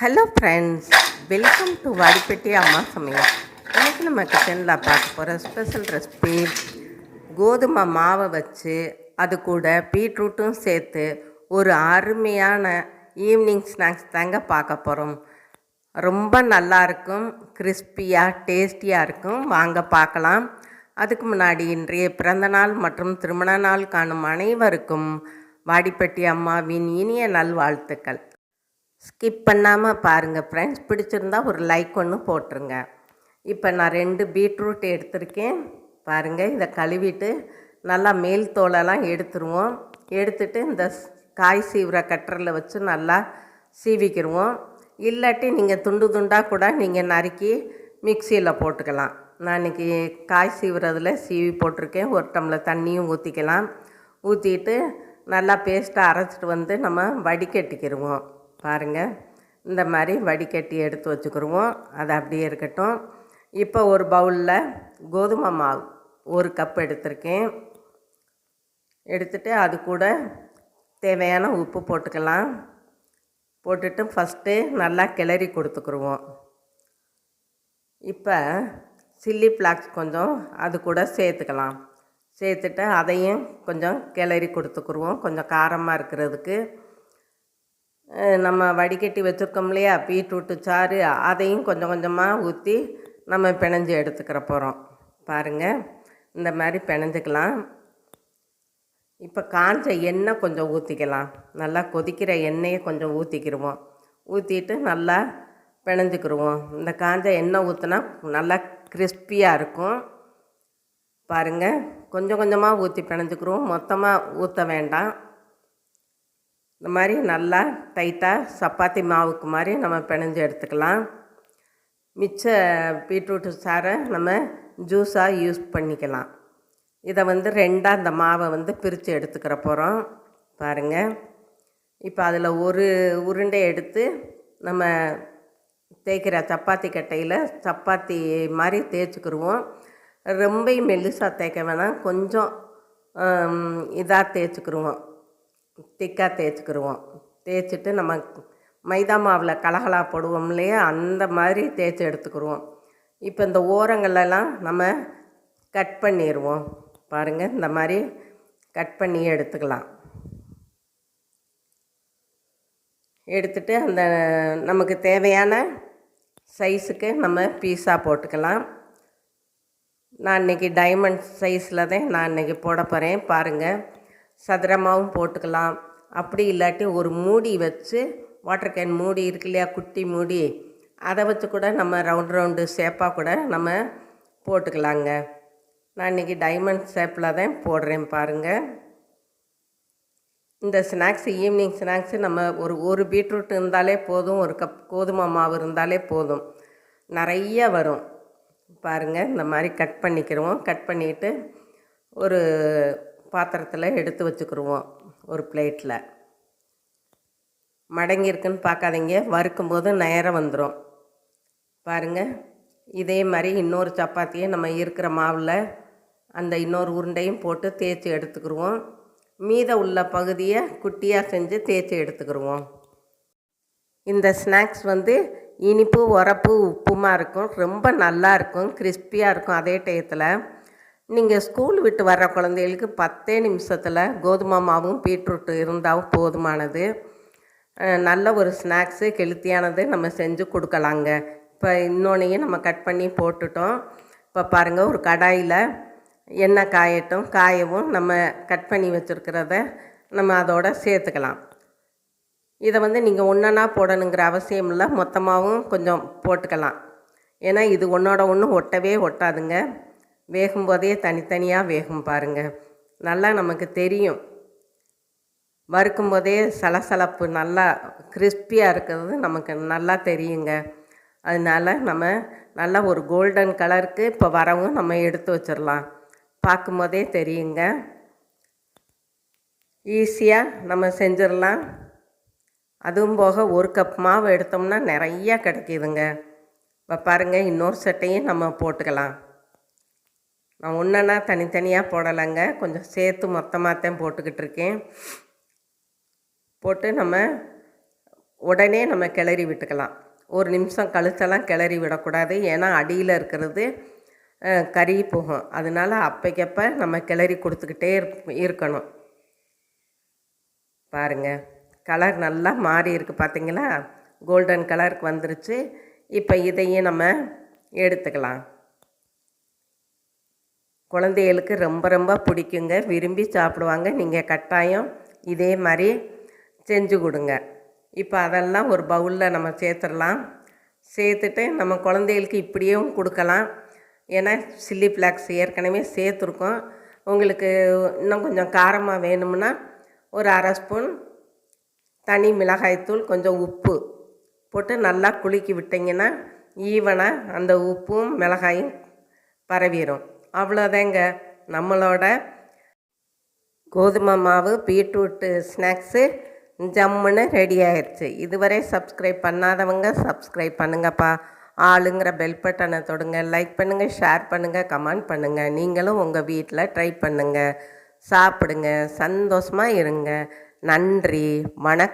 Hello friends welcome to Vadipatti அம்மா சமையல் இன்றைக்கி நம்ம கிச்சனில் பார்க்க போகிற ஸ்பெஷல் ரெசிபி கோதுமை மாவை வச்சு அது கூட பீட்ரூட்டும் சேர்த்து ஒரு அருமையான ஈவினிங் ஸ்நாக்ஸ் தாங்க பார்க்க போகிறோம் ரொம்ப நல்லா இருக்கும் கிறிஸ்பியாக டேஸ்டியாக இருக்கும். வாங்க பார்க்கலாம். அதுக்கு முன்னாடி இன்றைய பிறந்தநாள் மற்றும் திருமண நாள் காணும் அனைவருக்கும் வாடிப்பட்டி அம்மாவின் இனிய நல்வாழ்த்துக்கள். ஸ்கிப் பண்ணாமல் பாருங்கள் ஃப்ரெண்ட்ஸ் பிடிச்சிருந்தா ஒரு லைக் ஒன்று போட்டுருங்க. இப்போ நான் ரெண்டு பீட்ரூட் எடுத்திருக்கேன். பாருங்கள் இதை கழுவிட்டு நல்லா மேல் தோலெல்லாம் எடுத்துருவோம். எடுத்துட்டு இந்த ஸ்- காய் சீவுற கட்டரில் வச்சு நல்லா சீவிக்கிடுவோம் இல்லாட்டி நீங்கள் துண்டு துண்டாக கூட நீங்கள் நறுக்கி மிக்சியில் போட்டுக்கலாம். நான் இன்றைக்கி காய் சீவுறதில் சீவி போட்டிருக்கேன். ஒரு டம்ளர் தண்ணியும் ஊற்றிக்கலாம் ஊற்றிட்டு நல்லா பேஸ்ட்டாக அரைச்சிட்டு வந்து நம்ம வடிகட்டிக்கிடுவோம் பாருங்கள் இந்த மாதிரி வடிகட்டி எடுத்து வச்சுக்கிடுவோம் அது அப்படியே இருக்கட்டும். இப்போ ஒரு பவுலில் கோதுமை மாவு ஒரு கப் எடுத்திருக்கேன். எடுத்துட்டு அது கூட தேவையான உப்பு போட்டுக்கலாம். போட்டுட்டு ஃபஸ்ட்டு நல்லா கிளறி கொடுத்துக்குருவோம். இப்போ சில்லி ஃப்ளாக்ஸ் கொஞ்சம் அது கூட சேர்த்துக்கலாம். சேர்த்துட்டு அதையும் கொஞ்சம் கிளறி கொடுத்துக்குருவோம். கொஞ்சம் காரமாக இருக்கிறதுக்கு. நம்ம வடிகட்டி வச்சுருக்கோம் இல்லையா? பீட்ரூட்டு சாறு அதையும் கொஞ்சம் கொஞ்சமாக ஊற்றி நம்ம பிணைஞ்சு எடுத்துக்கிற போகிறோம் பாருங்கள் இந்த மாதிரி பிணைஞ்சிக்கலாம். இப்போ காஞ்ச எண்ணெய் கொஞ்சம் ஊற்றிக்கலாம் நல்லா கொதிக்கிற எண்ணெயை கொஞ்சம் ஊற்றிக்கிடுவோம் ஊற்றிட்டு நல்லா பிணைஞ்சிக்கிடுவோம் இந்த காஞ்ச எண்ணெய் ஊற்றினா நல்லா கிறிஸ்பியாக இருக்கும். பாருங்கள் கொஞ்சம் கொஞ்சமாக ஊற்றி பிணைஞ்சிக்கிடுவோம் மொத்தமாக ஊற்ற வேண்டாம். இந்த மாதிரி நல்லா டைட்டாக சப்பாத்தி மாவுக்கு மாதிரி நம்ம பிணைஞ்சு எடுத்துக்கலாம். மிச்ச பீட்ரூட் சாறை நம்ம ஜூஸாக யூஸ் பண்ணிக்கலாம். இதை வந்து ரெண்டாக இந்த மாவை வந்து பிரித்து எடுத்துக்கிற போகிறோம் பாருங்கள் இப்போ அதில் ஒரு உருண்டை எடுத்து நம்ம தேய்க்கிற சப்பாத்தி கட்டையில் சப்பாத்தி மாதிரி தேய்ச்சிக்கிருவோம். ரொம்ப மெல்லிசாக தேய்க்க வேணாம். கொஞ்சம் இதாக தேய்ச்சிக்கிருவோம். திக்காக தேய்ச்சிக்கிருவோம் தேய்ச்சிட்டு நம்ம மைதா மாவில் கலகலா போடுவோம் இல்லையா? அந்த மாதிரி தேய்ச்சி எடுத்துக்கிருவோம். இப்போ இந்த ஓரங்களெல்லாம் நம்ம கட் பண்ணிடுவோம் பாருங்கள் இந்த மாதிரி கட் பண்ணி எடுத்துக்கலாம். எடுத்துட்டு அந்த நமக்கு தேவையான சைஸுக்கு நம்ம பீஸாக போட்டுக்கலாம். நான் இன்றைக்கி டைமண்ட் சைஸில் தான் நான் இன்றைக்கி போட போகிறேன் பாருங்கள் சதுரமாகவும் போட்டுக்கலாம். அப்படி இல்லாட்டி ஒரு மூடி வச்சு வாட்டர் கேன் மூடி இருக்கு இல்லையா? குட்டி மூடி. அதை வச்சு கூட நம்ம ரவுண்ட் ரவுண்டு ஷேப்பாக கூட நம்ம போட்டுக்கலாங்க. நான் இன்றைக்கி டைமண்ட் ஷேப்பில் தான் போடுறேன் பாருங்கள் இந்த ஸ்நாக்ஸ் ஈவினிங் ஸ்நாக்ஸு நம்ம ஒரு ஒரு பீட்ரூட் இருந்தாலே போதும் ஒரு கப் கோதுமை மாவு இருந்தாலே போதும். நிறைய வரும். பாருங்கள் இந்த மாதிரி கட் பண்ணிக்கிடுவோம் கட் பண்ணிவிட்டு ஒரு பாத்திரத்தில் எடுத்து வச்சுக்கிடுவோம் ஒரு பிளேட்டில் மடங்கி இருக்குன்னு பார்க்காதீங்க. வறுக்கும்போது நேரம் வந்துடும் பாருங்கள் இதே மாதிரி இன்னொரு சப்பாத்தியை நம்ம இருக்கிற மாவில் அந்த இன்னொரு உருண்டையும் போட்டு தேய்ச்சி எடுத்துக்கிடுவோம் மீத உள்ள பகுதியை குட்டியாக செஞ்சு தேய்ச்சி எடுத்துக்கிடுவோம் இந்த ஸ்நாக்ஸ் வந்து இனிப்பு உரப்பு உப்புமா இருக்கும். ரொம்ப நல்லா இருக்கும். கிறிஸ்பியாக இருக்கும் அதே டயத்தில். நீங்கள் ஸ்கூல் விட்டு வர்ற குழந்தைகளுக்கு பத்தே நிமிஷத்தில் கோதுமை மாவும் பீட்ரூட்டு இருந்தாலும் போதுமானது. நல்ல ஒரு ஸ்நாக்ஸு கெளுத்தியானது நம்ம செஞ்சு கொடுக்கலாங்க. இப்போ இன்னொன்னையும் நம்ம கட் பண்ணி போட்டுட்டோம். இப்போ பாருங்கள் ஒரு கடாயில் எண்ணெய் காயட்டும் காயவும் நம்ம கட் பண்ணி வச்சுருக்கிறத நம்ம அதோட சேர்த்துக்கலாம். இதை வந்து நீங்கள் ஒன்றா போடணுங்கிற அவசியம் இல்லை. மொத்தமாகவும் கொஞ்சம் போட்டுக்கலாம். ஏன்னா இது ஒன்றோட ஒன்று ஒட்டவே ஒட்டாதுங்க. வேகும்போதே தனித்தனியாக வேகும் பாருங்கள் நல்லா நமக்கு தெரியும். வறுக்கும் போதே சலசலப்பு நல்லா கிறிஸ்பியாக இருக்கிறது நமக்கு நல்லா தெரியுங்க. அதனால நம்ம நல்லா ஒரு கோல்டன் கலருக்கு இப்போ வரவும் நம்ம எடுத்து வச்சிடலாம். பார்க்கும்போதே தெரியுங்க. ஈஸியாக நம்ம செஞ்சிடலாம். அதுவும் போக ஒரு கப் மாவு எடுத்தோம்னா நிறையா கிடைக்கிதுங்க. இப்போ பாருங்கள் இன்னொரு சட்டையும் நம்ம போட்டுக்கலாம். நான் ஒன்றா தனித்தனியாக போடலைங்க. கொஞ்சம் சேர்த்து மொத்தமாக தான் போட்டுக்கிட்டு இருக்கேன். போட்டு நம்ம உடனே நம்ம கிளறி விட்டுக்கலாம். ஒரு நிமிஷம் கழிச்செல்லாம் கிளறி விடக்கூடாது. ஏன்னா அடியில் இருக்கிறது கறி கருகி போகும். அதனால அப்பைக்கப்போ நம்ம கிளறி கொடுத்துக்கிட்டே இருப்- இருக்கணும். பாருங்கள் கலர் நல்லா மாறி இருக்கு பார்த்தீங்களா கோல்டன் கலருக்கு வந்துருச்சு. இப்போ இதையும் நம்ம எடுத்துக்கலாம். குழந்தைகளுக்கு ரொம்ப ரொம்ப பிடிக்குங்க. விரும்பி சாப்பிடுவாங்க. நீங்கள் கட்டாயம் இதே மாதிரி செஞ்சு கொடுங்க. இப்போ அதெல்லாம் ஒரு பவுலில் நம்ம சேர்த்துடலாம். சேர்த்துட்டு நம்ம குழந்தைகளுக்கு இப்படியும் கொடுக்கலாம். ஏன்னா சில்லி ஃப்ளாக்ஸ் ஏற்கனவே சேர்த்துருக்கோம். உங்களுக்கு இன்னும் கொஞ்சம் காரமாக வேணும்னா ஒரு அரை ஸ்பூன் தனி மிளகாய்த்தூள் கொஞ்சம் உப்பு போட்டு நல்லா குலுக்கி விட்டிங்கன்னா ஈவனாக அந்த உப்பும் மிளகாயும் பரவிடும் அவ்வளோதாங்க. நம்மளோட கோதுமை மாவு பீட்ரூட்டு ஸ்நாக்ஸு ஜம்முன்னு ரெடி ஆயிடுச்சு இதுவரை சப்ஸ்கிரைப் பண்ணாதவங்க சப்ஸ்கிரைப் பண்ணுங்கப்பா. ஆளுங்கிற பெல் பட்டனை தொடுங்க. லைக் பண்ணுங்கள் ஷேர் பண்ணுங்கள் கமெண்ட் பண்ணுங்கள் நீங்களும் உங்கள் வீட்டில் ட்ரை பண்ணுங்கள் சாப்பிடுங்க. சந்தோஷமாக இருங்க. நன்றி. வணக்கம்.